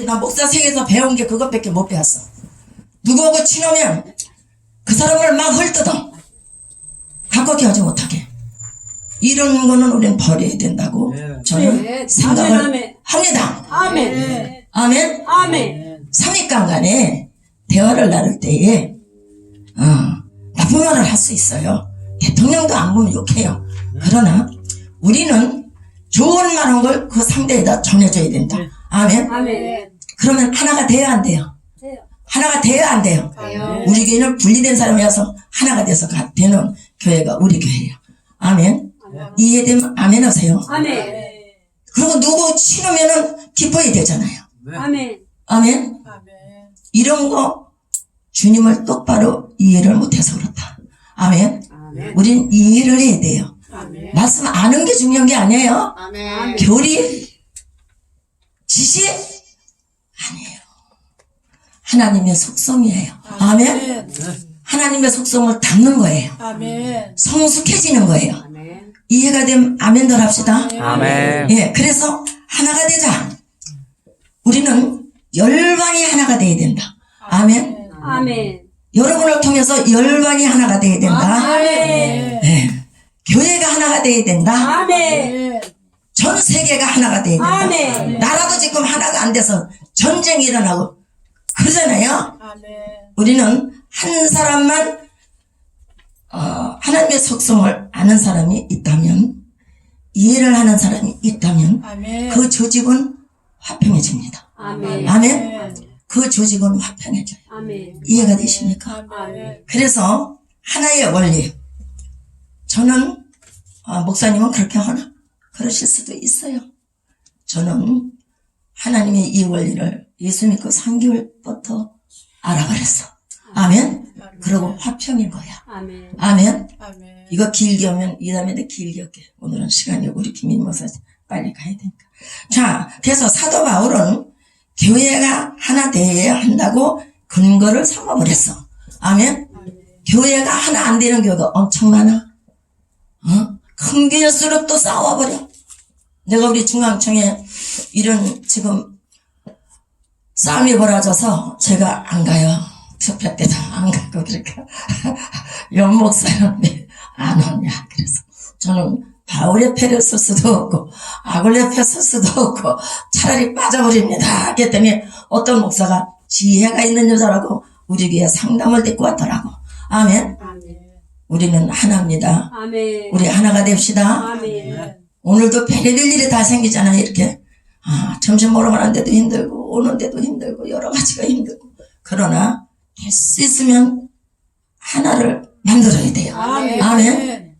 나 목사 세계에서 배운 게 그것밖에 못 배웠어. 누구하고 친하면 그 사람을 막 헐뜯어. 가깝게 하지 못하게. 이런 거는 우리는 버려야 된다고 저는 네. 생각을 아멘, 아멘. 합니다. 아멘. 아멘. 아멘. 삼위간 간에 대화를 나눌 때에 어, 나쁜 말을 할 수 있어요. 대통령도 안 보면 욕해요. 그러나 우리는 좋은 말 한 걸 그 상대에다 전해줘야 된다. 아멘. 아멘. 그러면 하나가 돼야 안 돼요. 돼요. 하나가 돼야 안 돼요. 돼요. 우리 교회는 분리된 사람이어서 하나가 돼서 가- 되는 교회가 우리 교회예요. 아멘. 이해되면 아멘 하세요. 아멘. 그리고 누구 치르면은 기뻐야 되잖아요. 아멘. 아멘. 이런 거 주님을 똑바로 이해를 못해서 그렇다. 아멘. 아멘. 우린 이해를 해야 돼요. 아멘. 말씀 아는 게 중요한 게 아니에요. 아멘. 교리, 지시 아니에요. 하나님의 속성이에요. 아멘. 하나님의 속성을 담는 거예요. 아멘. 성숙해지는 거예요. 아멘. 이해가 되면 아멘들 합시다. 아멘. 예, 그래서 하나가 되자. 우리는 열방이 하나가 돼야 된다. 아멘. 아멘. 여러분을 통해서 열방이 하나가 돼야 된다. 아멘. 예. 교회가 하나가 돼야 된다. 아멘. 전 세계가 하나가 돼야 된다. 아멘. 나라도 지금 하나가 안 돼서 전쟁이 일어나고 그러잖아요. 아멘. 우리는 한 사람만 어, 하나님의 속성을 아는 사람이 있다면 이해를 하는 사람이 있다면 아멘. 그 조직은 화평해집니다. 아멘. 아멘. 그 조직은 화평해져요. 아멘. 이해가 되십니까? 아멘. 그래서 하나의 원리. 저는 아, 목사님은 그렇게 하나 그러실 수도 있어요. 저는 하나님의 이 원리를 예수 믿고 3개월부터 알아버렸어. 아멘. 그리고 화평인 거야. 아멘. 아멘. 아멘. 이거 길게 하면 이 다음에 길게 할게. 오늘은 시간이 우리 김인 목사 빨리 가야 되니까. 자, 그래서 사도 바울은 교회가 하나 되어야 한다고 근거를 삼아버렸어. 아멘. 교회가 하나 안 되는 교회가 엄청 많아. 어? 큰 교회일수록 또 싸워버려. 내가 우리 중앙청에 이런 지금 싸움이 벌어져서 제가 안 가요. 투표 때도 안 가고 그러니까 연목사는 왜안 오냐 그래서 저는 바울의 패를 쓸 수도 없고 아굴의 패쓸 수도 없고 차라리 빠져버립니다. 그랬더니 어떤 목사가 지혜가 있는 여자라고 우리 교회 상담을 듣고 왔더라고. 아멘. 아멘. 우리는 하나입니다. 아멘. 우리 하나가 됩시다. 아멘. 오늘도 별의별 일이 다 생기잖아요, 이렇게. 아, 점심 먹으러 가는데도 힘들고, 오는데도 힘들고, 여러 가지가 힘들고. 그러나, 될수 있으면 하나를 만들어야 돼요. 아멘. 아멘.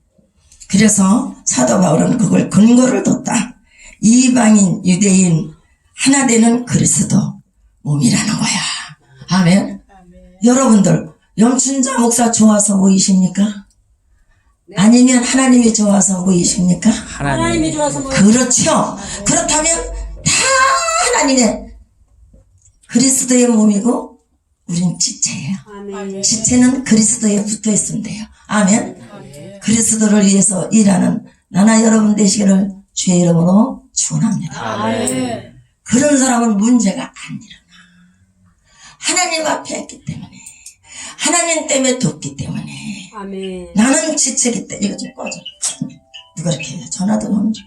그래서 사도 바울은 그걸 근거를 뒀다. 이방인, 유대인, 하나 되는 그리스도 몸이라는 거야. 아멘. 아멘. 여러분들, 염춘자 목사 좋아서 모이십니까? 아니면 하나님이 좋아서 모이십니까? 하나님이 좋아서 뭐 그렇죠. 그렇다면 다 하나님의 그리스도의 몸이고 우린 지체예요. 아멘. 지체는 그리스도에 붙어 있으면 돼요. 아멘. 아멘. 그리스도를 위해서 일하는 나나 여러분 되시기를 주의 이름으로 축원합니다. 아멘. 그런 사람은 문제가 안 일어나. 하나님 앞에 했기 때문에 하나님 때문에 돕기 때문에 아멘. 나는 지체기 때문에 이거 좀 꺼줘. 누가 이렇게 해? 전화도 오는 줄.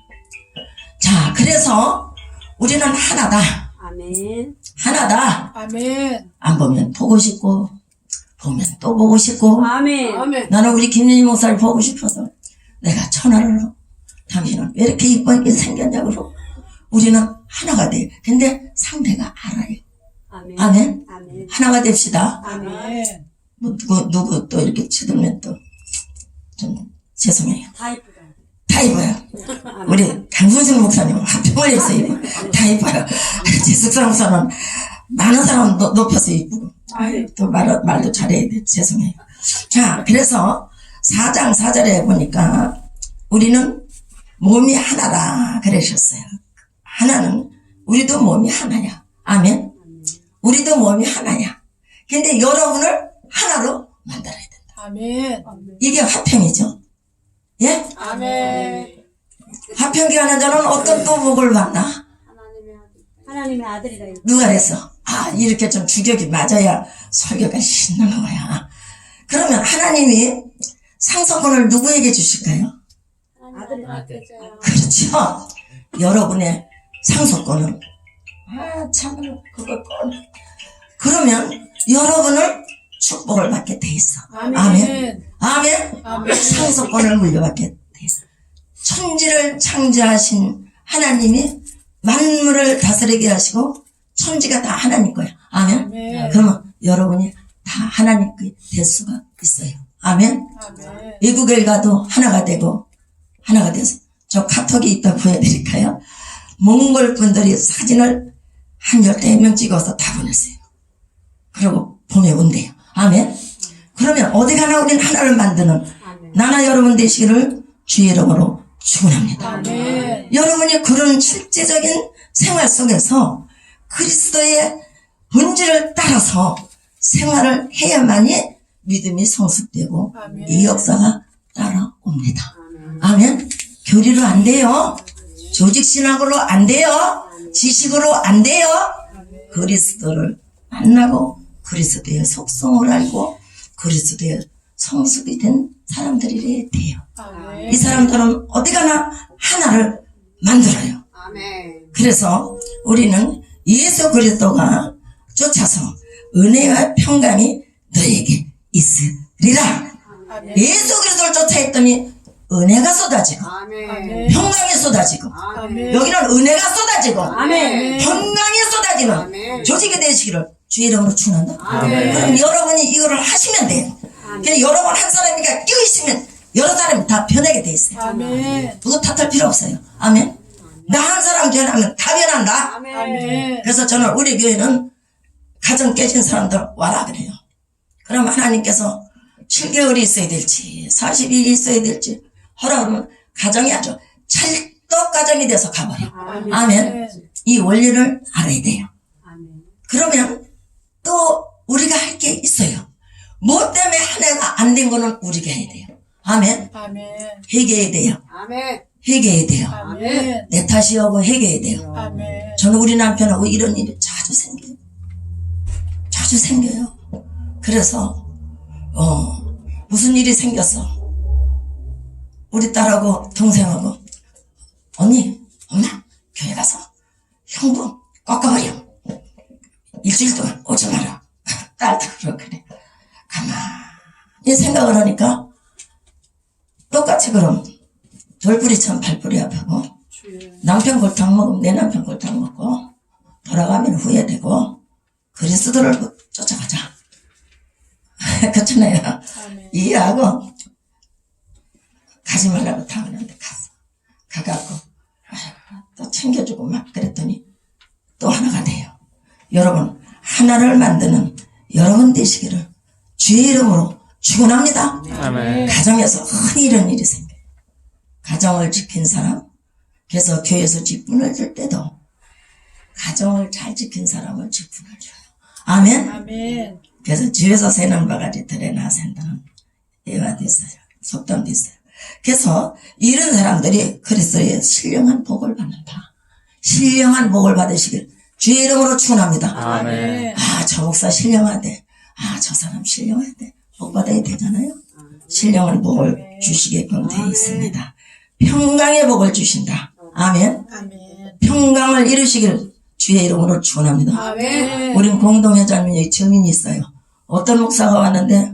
자, 그래서 우리는 하나다. 아멘. 하나다. 아멘. 안 보면 보고 싶고 보면 또 보고 싶고 아멘. 아멘. 나는 우리 김윤희 목사를 보고 싶어서 내가 전화를 하고 당신은 왜 이렇게 이쁘게 생겼냐고 그러고 우리는 하나가 돼. 근데 상대가 알아요. 아멘. 아멘. 아멘. 하나가 됩시다. 아멘. 뭐 누구 누구 또 이렇게 치들면 또좀 죄송해요. 다 이쁘다. 다 입어요. 우리 강선생 목사님 한평을 입서 입어. 다 입어요. 제숙사 목사는 많은 사람 높- 높여서 입고 또 말, 말도 잘해야 돼. 죄송해요. 자, 그래서 4장 4절에 보니까 우리는 몸이 하나라 그러셨어요. 하나는 우리도 몸이 하나야. 아멘. 우리도 몸이 하나야. 근데 여러분을 하나로 만들어야 된다. 아멘. 이게 화평이죠. 예? 아멘. 화평기 하는 자는 어떤 또 복을 받나? 하나님의 아들. 이거. 누가 그랬어? 아, 이렇게 좀 주격이 맞아야 설교가 신나는 거야. 그러면 하나님이 상속권을 누구에게 주실까요? 아들. 했잖아요. 그렇죠. 여러분의 상속권은 아, 참 그거 꼭 그러면 여러분을 축복을 받게 돼 있어. 아멘. 아멘. 상속권을 물려받게 돼 있어. 천지를 창조하신 하나님이 만물을 다스리게 하시고 천지가 다 하나님 거야. 아멘. 그러면 여러분이 다 하나님 거될 수가 있어요. 아멘. 외국에 가도 하나가 되고 하나가 돼서 저 카톡이 있다 보여드릴까요? 몽골 분들이 사진을 한 열대 명 찍어서 다 보냈어요. 그리고 보내온대요. 아멘. 그러면 어디 가나 우리는 하나를 만드는. 나나 여러분 되시기를 주의 이름으로 축원합니다. 여러분이 그런 실제적인 생활 속에서 그리스도의 본질을 따라서 생활을 해야만이 믿음이 성숙되고 이 역사가 따라옵니다. 아멘. 교리로 안 돼요. 조직 신학으로 안 돼요. 지식으로 안 돼요. 그리스도를 만나고 그리스도의 속성을 알고 그리스도의 성숙이 된 사람들이 돼요. 이 사람들은 어디 가나 하나를 만들어요. 아멘. 그래서 우리는 예수 그리스도가 쫓아서 은혜와 평강이 너에게 있으리라. 예수 그리스도를 쫓아했더니 은혜가 쏟아지고 아멘. 평강이 쏟아지고 아멘. 여기는 은혜가 쏟아지고 아멘. 평강이 쏟아지는 아멘. 조직이 되시기를 주의 이름으로 축원한다. 아멘. 그럼 여러분이 이거를 하시면 돼요. 그냥 여러분 한 사람이가 끼어 있으면 여러 사람이 다 변하게 돼 있어요. 아멘. 누구 탓할 필요 없어요. 아멘. 나 한 사람 변하면 다 변한다. 아멘. 그래서 저는 우리 교회는 가정 깨진 사람들 와라 그래요. 그럼 하나님께서 7개월이 있어야 될지 40일이 있어야 될지 하라 그러면 가정이 아주 찰떡 가정이 돼서 가버려. 아멘. 이 원리를 알아야 돼요. 아멘. 그러면 또 우리가 할 게 있어요. 뭐 때문에 한 해가 안 된 거는 우리가 해야 돼요. 아멘. 아멘. 회개해야 돼요. 아멘. 회개해야 돼요. 아멘. 내 탓이 하고 회개해야 돼요. 아멘. 저는 우리 남편하고 이런 일이 자주 생겨요. 자주 생겨요. 그래서, 어, 무슨 일이 생겼어. 우리 딸하고 동생하고, 언니, 엄마, 교회 가서 형부 꺾어버려. 일주일 동안 오지 마라. 딸도 그러고 그래. 가만히 생각을 하니까, 똑같이 그럼, 돌뿌리 참 발뿌리 아프고, 남편 골탕 먹으면 내 남편 골탕 먹고 돌아가면 후회되고 그리스도를 쫓아가자. 그렇잖아요. 이해하고 가지 말라고 타오는데 갔어. 가갖고 또 챙겨주고 막 그랬더니 또 하나가 돼요. 여러분 하나를 만드는 여러분 되시기를 주의 이름으로 축원합니다. 가정에서 흔히 이런 일이 생겨요. 가정을 지킨 사람, 그래서 교회에서 직분을 줄 때도 가정을 잘 지킨 사람을 직분을 줘요. 아멘. 아멘. 그래서 주에서 새는 바가지 들에 나샌다는 예가 됐어요. 속담도 있어요. 그래서 이런 사람들이 그리스도의 신령한 복을 받는다. 신령한 복을 받으시길 주의 이름으로 축원합니다. 아멘. 아, 저 목사 신령하대. 아, 저 사람 신령하대. 복 받아야 되잖아요. 신령한 복을 주시게끔 되어 있습니다. 평강의 복을 주신다. 아멘. 평강을 이루시기를 주의 이름으로 축원합니다. 아멘. 우린 공동회장님 여기 증인이 있어요. 어떤 목사가 왔는데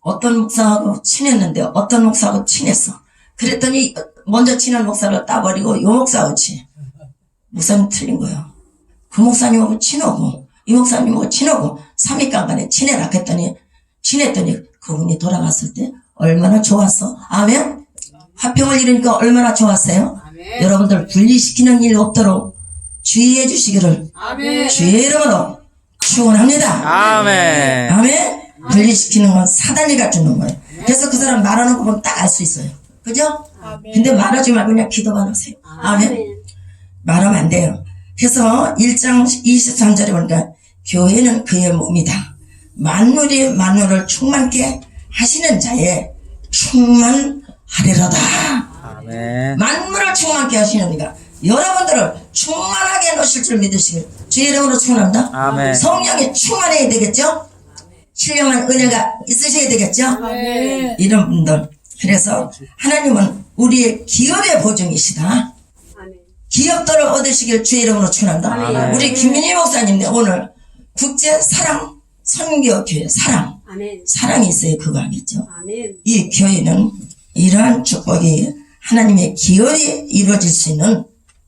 어떤 목사하고 친했는데 어떤 목사하고 친했어. 그랬더니 먼저 친한 목사를 따버리고 요 목사하고 친. 목사님 틀린 거예요. 그 목사님하고 친하고 이 목사님하고 친하고 삼위간간에 친해라 했더니 친했더니 그분이 돌아갔을 때 얼마나 좋았어. 아멘. 화평을 이루니까 얼마나 좋았어요. 아멘. 여러분들 분리시키는 일 없도록 주의해 주시기를 아멘. 주의 이름으로 축원합니다. 아멘. 아멘. 분리시키는 건 사단이가 주는 거예요. 그래서 그 사람 말하는 거 보면 딱 알 수 있어요. 그죠? 아멘. 근데 말하지 말고 그냥 기도만 하세요. 아멘. 말하면 안 돼요. 그래서 1장 23절에 보니까 교회는 그의 몸이다. 만물이 만물을 충만케 하시는 자의 충만하리로다. 아멘. 만물을 충만케 하시는 이가 여러분들을 충만하게 놓으실 줄 믿으시길 주의 이름으로 축원합니다. 아멘. 성령이 충만해야 되겠죠? 신령한 은혜가 있으셔야 되겠죠? 네. 이런 분들. 그래서 하나님은 우리의 기업의 보증이시다. 아멘. 기업들을 얻으시길 주의 이름으로 축원한다. 아멘. 우리 김민희 목사님 오늘 국제 사랑 선교 교회 사랑 아멘. 사랑이 있어야 그거 하겠죠. 아멘. 이 교회는 이러한 축복이 하나님의 기업이 이루어질 수 있는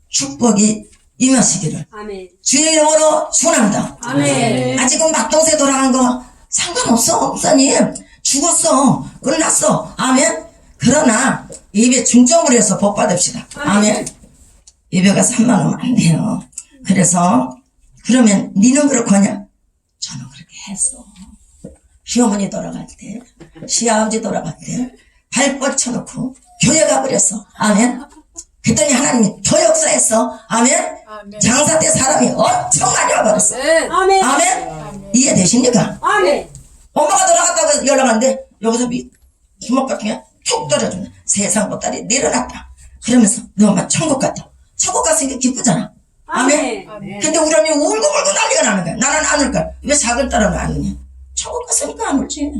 축복이 임하시기를 아멘. 주의 이름으로 축원합니다. 아멘. 아직은 막동새 돌아간 거 상관없어 목사님 죽었어 끝났어 아멘 그러나 예배 중점으로 해서 복 받읍시다 아멘 예배가 3만 원 안 돼요 그래서 그러면 니는 그렇고 하냐 저는 그렇게 했어 시어머니 돌아갈 때 시아버지 돌아갈 때 발 뻗 쳐놓고 교회 가버렸어 아멘 그랬더니 하나님이 교역사했어 아멘 장사 때 사람이 엄청 많이 와버렸어 아멘. 아멘? 이해되십니까? 아멘. 엄마가 돌아갔다고 연락하는데 여기서 미 주먹 같은 게툭 떨어주네. 세상 보따리 내려놨다. 그러면서 너 엄마 천국 갔다. 천국 갔으니까 기쁘잖아. 아멘? 아멘. 근데 우리 언니 울고 울고 난리가 나는 거야. 나는 안 울까? 왜 작은 딸은 안 우냐? 천국 갔으니까 안 울지.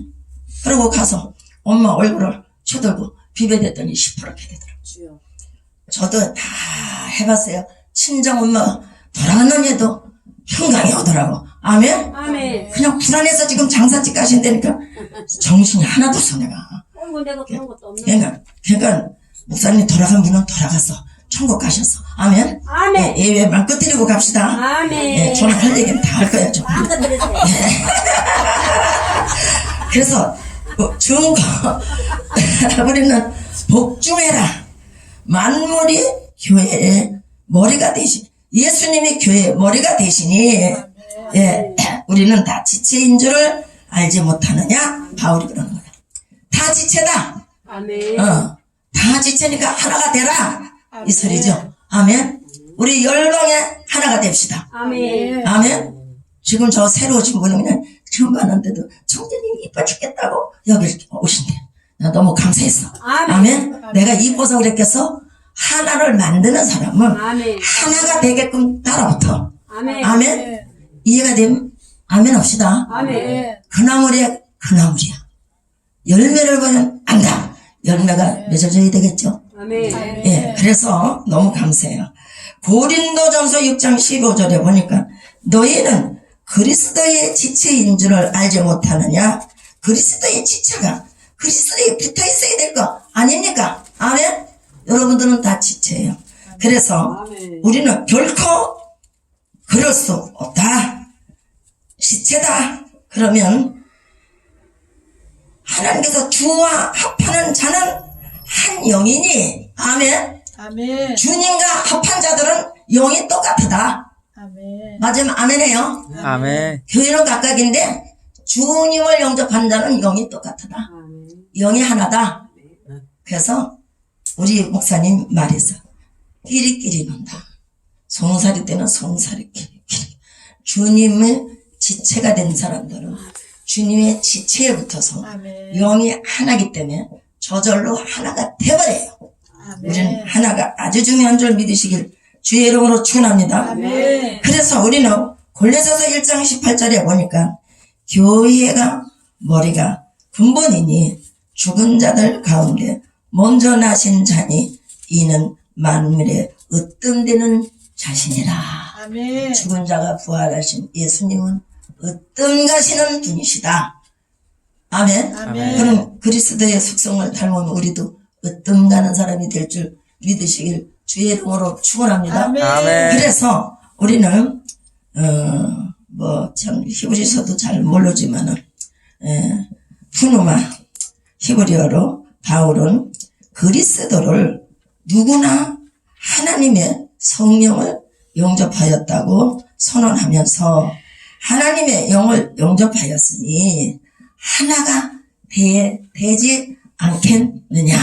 그러고 가서 엄마 얼굴을 쳐들고 비벼댔더니 시퍼렇게 되더라고. 주여. 저도 다 해봤어요. 친정 엄마 돌아가는 애도 평강이 오더라고. 아멘? 아멘. 그냥 불안해서 지금 장사집 가신다니까 정신이 하나도 없어 내가. 어이구 내가 그런 것도 없는. 그러니까, 그러니까 목사님 돌아간 분은 돌아갔어. 천국 가셨어. 아멘? 아멘. 예, 예배만 끝드리고 갑시다. 아멘. 예, 저는 할 얘기는 다 할 거예요. 좀. 마음껏 들으세요. 그래서 어, 좋은 거 우리는 복중해라 만물이 교회의 머리가 되시 예수님이 교회의 머리가 되시니 예 우리는 다 지체인 줄을 알지 못하느냐 바울이 그러는 거야 다 지체다 아멘. 어 다 지체니까 하나가 되라 이 소리죠 아멘 우리 열방에 하나가 됩시다 아멘. 아멘. 지금 저 새로 오신 분은 그냥 처음 봤는데도 청자님 이뻐 죽겠다고 여기 오신대. 나 너무 감사했어. 아멘. 내가 이뻐서 그랬겠어? 하나를 만드는 사람은 아멘. 하나가 되게끔 따라붙어. 아멘. 아멘. 이해가 되면 아멘 합시다. 아멘. 그 나물이야, 그 나물이야. 열매를 보면 안다. 열매가 맺어져야 되겠죠. 아멘. 예, 그래서 너무 감사해요. 고린도전서 6장 15절에 보니까 너희는 그리스도의 지체인 줄을 알지 못하느냐? 그리스도의 지체가 그리스도에 붙어 있어야 될 거 아닙니까? 아멘? 여러분들은 다 지체예요. 그래서. 우리는 결코 그럴 수 없다. 지체다. 그러면 하나님께서 주와 합하는 자는 한 영이니 아멘. 아멘. 주님과 합한 자들은 영이 똑같다. 아멘. 맞으면 아멘해요. 아멘. 교회는 각각인데 주님을 영접한 자는 영이 똑같다. 아멘. 영이 하나다. 그래서 우리 목사님 말해서 끼리끼리 논다. 송사리 때는 송사리 끼리끼리. 주님의 지체가 된 사람들은 주님의 지체에 붙어서 아멘. 영이 하나기 때문에 저절로 하나가 되버려요. 우리는 아멘. 하나가 아주 중요한 줄 믿으시길 주의 이름으로 축원합니다. 아멘. 그래서 우리는 골레서서 1장 18절에 보니까 교회가 머리가 근본이니 죽은 자들 가운데 먼저 나신 자니 이는 만물의 으뜸되는 자신이라. 아멘. 죽은 자가 부활하신 예수님은 으뜸 가시는 분이시다. 아멘. 아멘. 그럼 그리스도의 속성을 닮으면 우리도 으뜸 가는 사람이 될 줄 믿으시길 주의 이름으로 축원합니다. 아멘. 아멘. 그래서 우리는 어 뭐참 히브리서도 잘 모르지만은 에, 푸누마 히브리어로 바울은 그리스도를 누구나 하나님의 성령을 영접하였다고 선언하면서 하나님의 영을 영접하였으니 하나가 되, 되지 않겠느냐.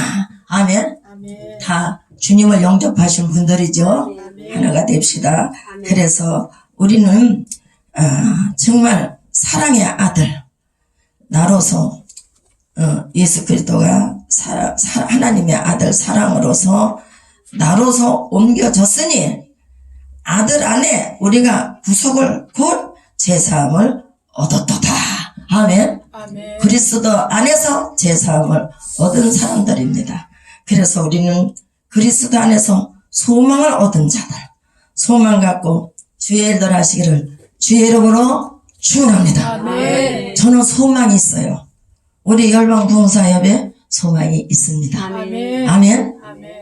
아멘. 아멘. 다 주님을 영접하신 분들이죠. 아멘. 하나가 됩시다. 아멘. 그래서 우리는 아, 정말 사랑의 아들 나로서 어, 예수 그리스도가 사- 사- 하나님의 아들 사랑으로서 나로서 옮겨졌으니 아들 안에 우리가 구속을 곧 제사함을 얻었도다. 아멘. 그리스도 안에서 제 사함을 얻은 사람들입니다. 그래서 우리는 그리스도 안에서 소망을 얻은 자들, 소망 갖고 주의 일들 하시기를 주의 이름으로 축원합니다. 저는 소망이 있어요. 우리 열방부흥사협에 소망이 있습니다. 아멘. 아멘.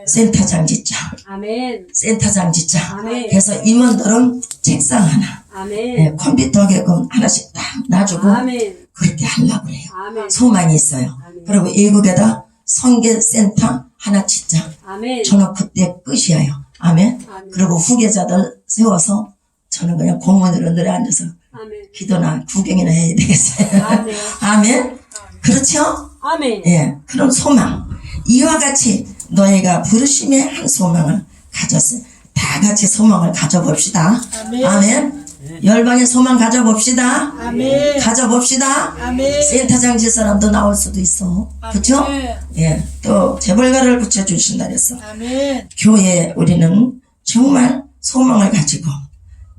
아멘. 센터장 짓자. 아멘. 센터장 짓자. 아멘. 그래서 임원들은 책상 하나, 아멘. 예, 컴퓨터 개금 하나씩 딱 놔주고 아멘. 그렇게 하려고 그래요. 아멘. 소망이 있어요. 아멘. 그리고 외국에다 성계센터 하나 짓자. 아멘. 저는 그때 끝이에요. 아멘. 아멘. 그리고 후계자들 세워서 저는 그냥 공무원으로 늘에 앉아서 아멘. 기도나 구경이나 해야 되겠어요. 아멘. 아멘. 그렇죠? 아멘. 예. 그런 소망. 이와 같이 너희가 부르심의 한 소망을 가졌어요. 다 같이 소망을 가져봅시다. 아멘. 아멘. 열방의 소망 가져봅시다. 아멘. 가져봅시다. 아멘. 센터장 질 사람도 나올 수도 있어. 그쵸? 아멘. 예. 또 재벌가를 붙여 주신다 그랬어. 아멘. 교회에 우리는 정말 소망을 가지고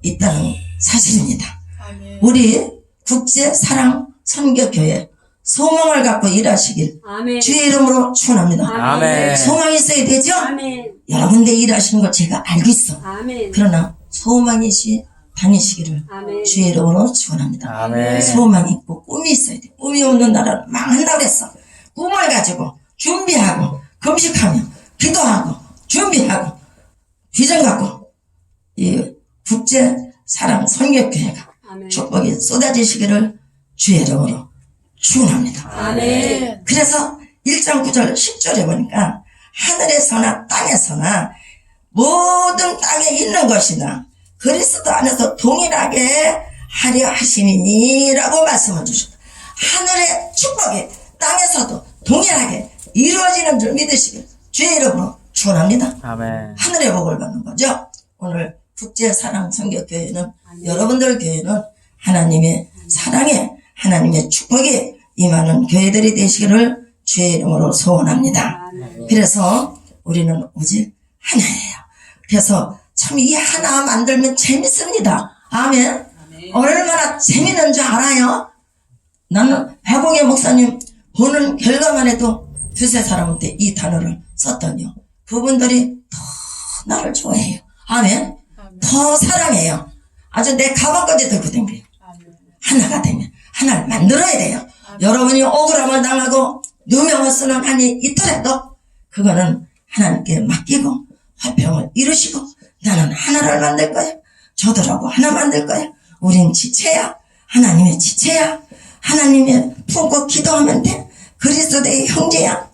있다는 사실입니다. 아멘. 우리 국제 사랑 선교 교회 소망을 갖고 일하시길 아멘. 주의 이름으로 축원합니다. 아멘. 소망이 있어야 되죠? 아멘. 여러분들 일하시는 거 제가 알고 있어. 아멘. 그러나 소망이시 다니시기를 아멘. 주의 이름으로 축원합니다. 아멘. 소망이 있고 꿈이 있어야 돼. 꿈이 없는 나라는 망한다 그랬어. 꿈을 가지고 준비하고 금식하며 기도하고 준비하고 비전 갖고 이 국제 사랑 선교교회가 아멘. 축복이 쏟아지시기를 주의 이름으로 축원합니다. 아멘. 그래서 1장 9절 10절에 보니까 하늘에서나 땅에서나 모든 땅에 있는 것이나 그리스도 안에서 동일하게 하려 하심이니라고 말씀을 주셨다. 하늘의 축복이 땅에서도 동일하게 이루어지는 줄 믿으시길 주의 이름으로 축원합니다. 아멘. 하늘의 복을 받는 거죠. 오늘 국제사랑 선교교회는 여러분들 교회는 하나님의 사랑에 하나님의 축복이 임하는 교회들이 되시기를 주의 이름으로 소원합니다. 그래서 우리는 오직 하나예요. 그래서 참이 하나 만들면 재밌습니다. 아멘. 얼마나 재밌는 줄 알아요? 나는 배봉의 목사님 보는 결과만 해도 두세 사람한테 이 단어를 썼더니요. 그분들이 더 나를 좋아해요. 아멘. 더 사랑해요. 아주 내 가방까지 들고 댕겨요. 하나가 되면 하나를 만들어야 돼요. 여러분이 억울함을 당하고 누명을 쓰는 한이 있더라도 그거는 하나님께 맡기고 화평을 이루시고 나는 하나를 만들 거야. 저들하고 하나 만들 거야. 우린 지체야. 하나님의 지체야. 하나님의 품고 기도하면 돼. 그리스도의 형제야.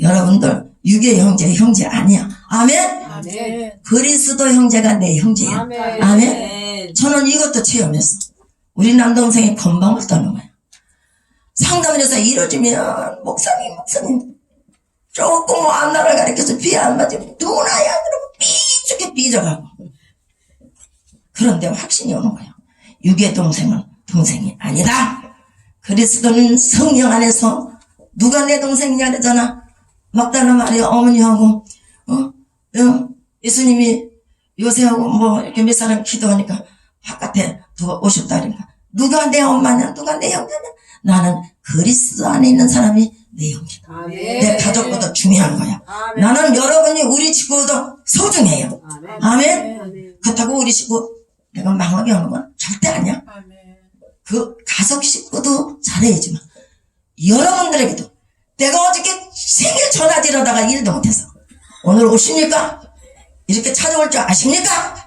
여러분들 육의 형제 형제 아니야. 아멘. 아멘. 그리스도 형제가 내 형제야. 아멘. 아멘. 저는 이것도 체험했어. 우리 남동생이 건방을 떠는 거야. 상담을 해서 이루어지면, 목사님, 목사님, 조금 뭐 안나를 가리켜서 비안 맞으면 누나야, 그러면 삐죽게 삐져가고. 그런데 확신이 오는 거야. 육의 동생은 동생이 아니다. 그리스도는 성령 안에서 누가 내 동생이냐 그러잖아. 막다른 말이야, 어머니하고, 어? 어? 예수님이 요새하고 뭐 이렇게 몇 사람 기도하니까 바깥에 누가 오셨다 그러니까 누가 내 엄마냐 누가 내 형제냐 나는 그리스도 안에 있는 사람이 내 형제다 아멘. 내 가족보다 중요한 거야 아멘. 나는 여러분이 우리 식구보다 소중해요 아멘. 아멘 아멘. 그렇다고 우리 식구 내가 망하게 하는 건 절대 아니야 아멘. 그 가족 식구도 잘해야지만 여러분들에게도 내가 어저께 생일 전화드려다가 일도 못해서 오늘 오십니까? 이렇게 찾아올 줄 아십니까?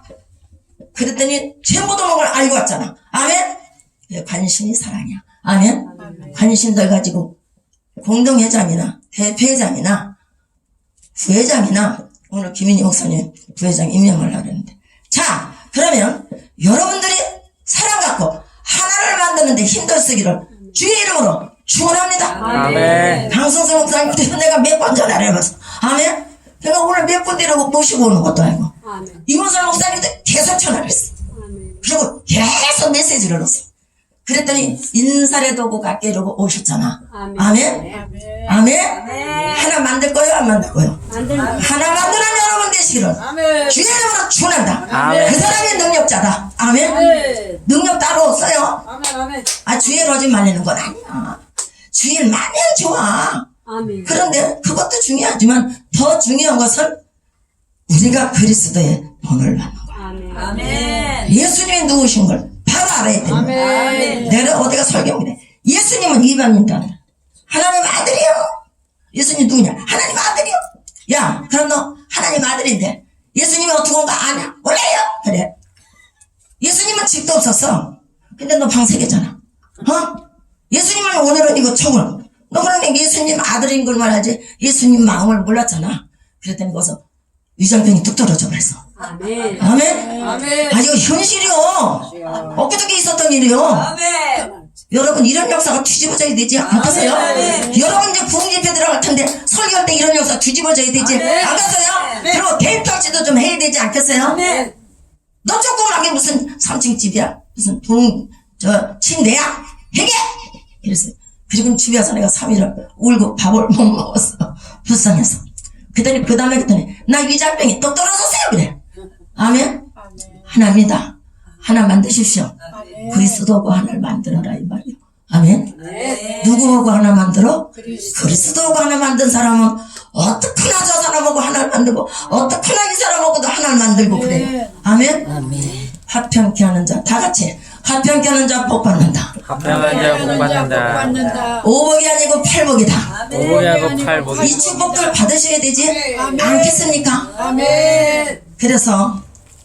그랬더니 전부 도는 걸 알고 왔잖아. 아멘? 예, 관심이 사랑이야. 아멘? 아멘. 관심들 가지고 공동회장이나 대표회장이나 부회장이나 오늘 김인희 목사님 부회장 임명을 하려는데 자 그러면 여러분들이 사랑 갖고 하나를 만드는데 힘들 쓰기를 주의 이름으로 축원합니다. 아멘. 방송사 목사님한테 내가 몇 번 전화를 해봤어. 아멘? 내가 오늘 몇분 뒤라고 모시고 오는 것도 아니고 아멘. 이문선 목사님한테 계속 전화를 했어. 아멘. 그리고 계속 메시지를 넣었어. 그랬더니 인사례도 오고 갖게 이러고 오셨잖아. 아멘. 아멘? 아멘. 아멘? 하나 만들 거예요? 안 만들 거예요? 하나 만드는 여러분 되시기를. 주의 이름으로 축원한다. 그 사람이 능력자다. 아멘. 아멘. 능력 따로 없어요. 아멘. 아멘. 아 주일 오지 말라는 건 아니야. 주일 마냥 좋아. 아멘. 그런데 그것도 중요하지만 더 중요한 것은 우리가 그리스도의 본을 받는 거야. 아멘. 아멘. 예수님이 누구신 걸 바로 알아야 거야. 아멘. 내가 어디가 설교문에 예수님은 이방인다. 하나님 아들이요. 예수님 누구냐? 하나님 아들이요. 야, 그럼 너 하나님 아들인데 예수님이 어떻게 온거 아냐? 몰라요. 그래. 예수님은 집도 없었어. 근데 너 방세계잖아. 어? 예수님은 오늘은 이거 총을. 너 그러면 예수님 아들인 걸만 알지 예수님 마음을 몰랐잖아. 그랬더니 거기서 위장병이 뚝 떨어져 버렸어. 아멘. 아멘? 아멘. 아, 이거 현실이요. 엊그저께 있었던 일이요. 아멘. 여러분 이런 역사가 뒤집어져야 되지 않겠어요? 아멘. 여러분 이제 부흥 집회 들어갈 텐데 설교할 때 이런 역사 뒤집어져야 되지 아멘. 않겠어요? 아멘. 그리고 통치도 좀 해야 되지 않겠어요? 아멘. 너 조그맣게 무슨 3층 집이야? 무슨 동, 저, 침대야? 해게! 이랬어요. 그리고 집에 와서 내가 3일을 울고 밥을 못 먹었어. 불쌍해서. 그랬더니, 그 다음에 그랬더니, 나 위장병이 또 떨어졌어요. 그래. 아멘? 하나입니다. 하나 만드십시오. 그리스도하고 하나를 만들어라. 이 말이요. 아멘? 네. 누구하고 하나 만들어? 그리스도하고 하나 만든 사람은 어떻게나 저 사람하고 하나를 만들고 어떻게나 이 사람하고도 하나를 만들고 그래요. 아멘? 화평케 하는 자 다 같이 화평케 하는 자 복 받는다. 합평한 자 복 받는다. 오복이 아니고 팔복이다. 오복이하고 팔복이. 이 축복들 받으셔야 되지 않겠습니까? 아멘. 그래서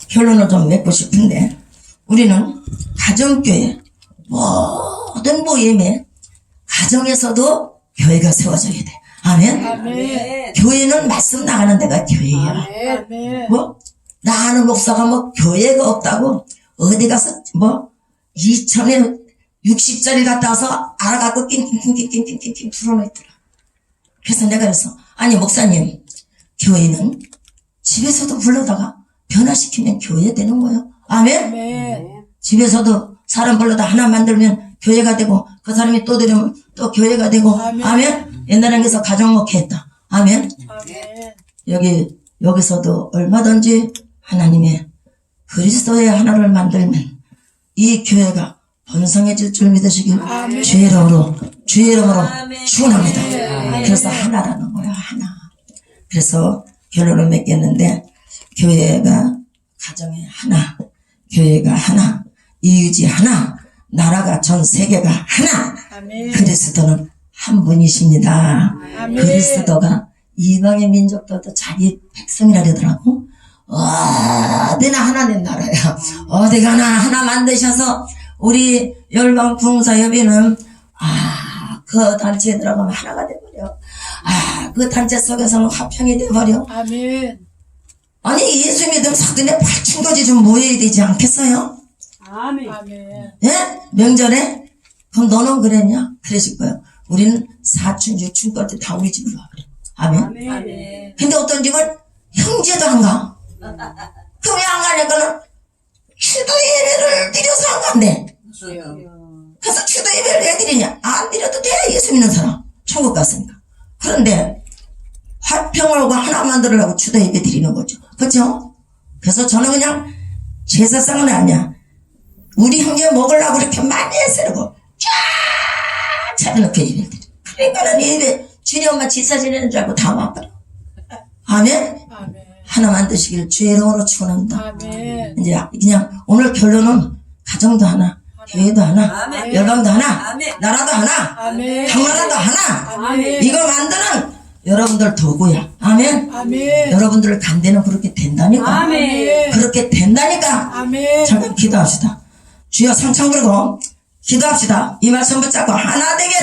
결론을 좀 맺고 싶은데 우리는 가정교회 모든 모임에 가정에서도 교회가 세워져야 돼. 아멘. 아멘. 교회는 말씀 나가는 데가 교회야. 아멘. 뭐 나는 목사가 뭐 교회가 없다고 어디 가서 뭐 2천에 60짜리 갔다 와서 알아갖고 낑낑낑낑낑낑낑 풀어놓더라. 그래서 내가 그랬어. 아니 목사님 교회는 집에서도 불러다가 변화시키면 교회 되는 거예요. 아멘. 아멘. 집에서도 사람 불러다 하나 만들면 교회가 되고 그 사람이 또 들으면 또 교회가 되고 아멘. 아멘. 옛날에 그래서 가정목회 했다. 아멘. 아멘. 여기 여기서도 얼마든지 하나님의 그리스도의 하나를 만들면 이 교회가 번성해질 줄 믿으시길 아멘. 주의 이름으로 주의 이름으로. 축원합니다. 그래서 하나라는 거야 하나. 그래서 결론을 맺겠는데 교회가 가정의 하나, 교회가 하나, 이유지 하나, 나라가 전 세계가 하나. 아멘. 그리스도는 한 분이십니다. 아멘. 그리스도가 이방의 민족들도 자기 백성이라 그러더라고. 어디나 하나님 나라야. 어디 가나 하나 만드셔서 우리 열방 부흥사협의는 아, 그 단체에 들어가면 하나가 돼버려. 아, 그 단체 속에서는 화평이 돼버려. 아멘. 아니, 예수 믿음 사돈의 팔춘거지 좀 모여야 되지 않겠어요? 아멘. 아멘. 예? 명절에? 그럼 너는 그랬냐? 그러실 거예요. 우리는 사춘, 유춘 걸때 다 우리 집으로 와 그래. 아멘. 아멘. 근데 어떤 집은 형제도 안 가. 왜안 가냐고는 추도 예배를 드려서 안 간대. 그래서 추도 예배를 왜 드리냐? 안 드려도 돼. 예수 믿는 사람. 천국 갔으니까. 그런데 화평을 하나 만들으려고 추도 예배 드리는 거죠. 그렇죠? 그래서 저는 그냥 제사상은 아니야. 우리 형제 먹으려고 그렇게 많이 애쓰고 쫙 차려놓고 예배를 드려. 그러니까는 예배 주님 엄마 제사 지내는 줄 알고 다 와버려. 아멘? 아멘. 하나 만 드시길 주의 이름으로 축원합니다. 아멘. 이제 그냥 오늘 결론은 가정도 하나, 교회도 하나, 아멘. 열방도 하나, 아멘. 나라도 하나, 아멘. 당나라도 하나. 아멘. 이거 만드는 여러분들 도구야. 아멘. 아멘. 여러분들 간대는 그렇게 된다니까. 아멘. 그렇게 된다니까. 아멘. 잠깐 기도합시다. 주여 상창 부르고 기도합시다. 이 말씀 붙잡고 하나 되게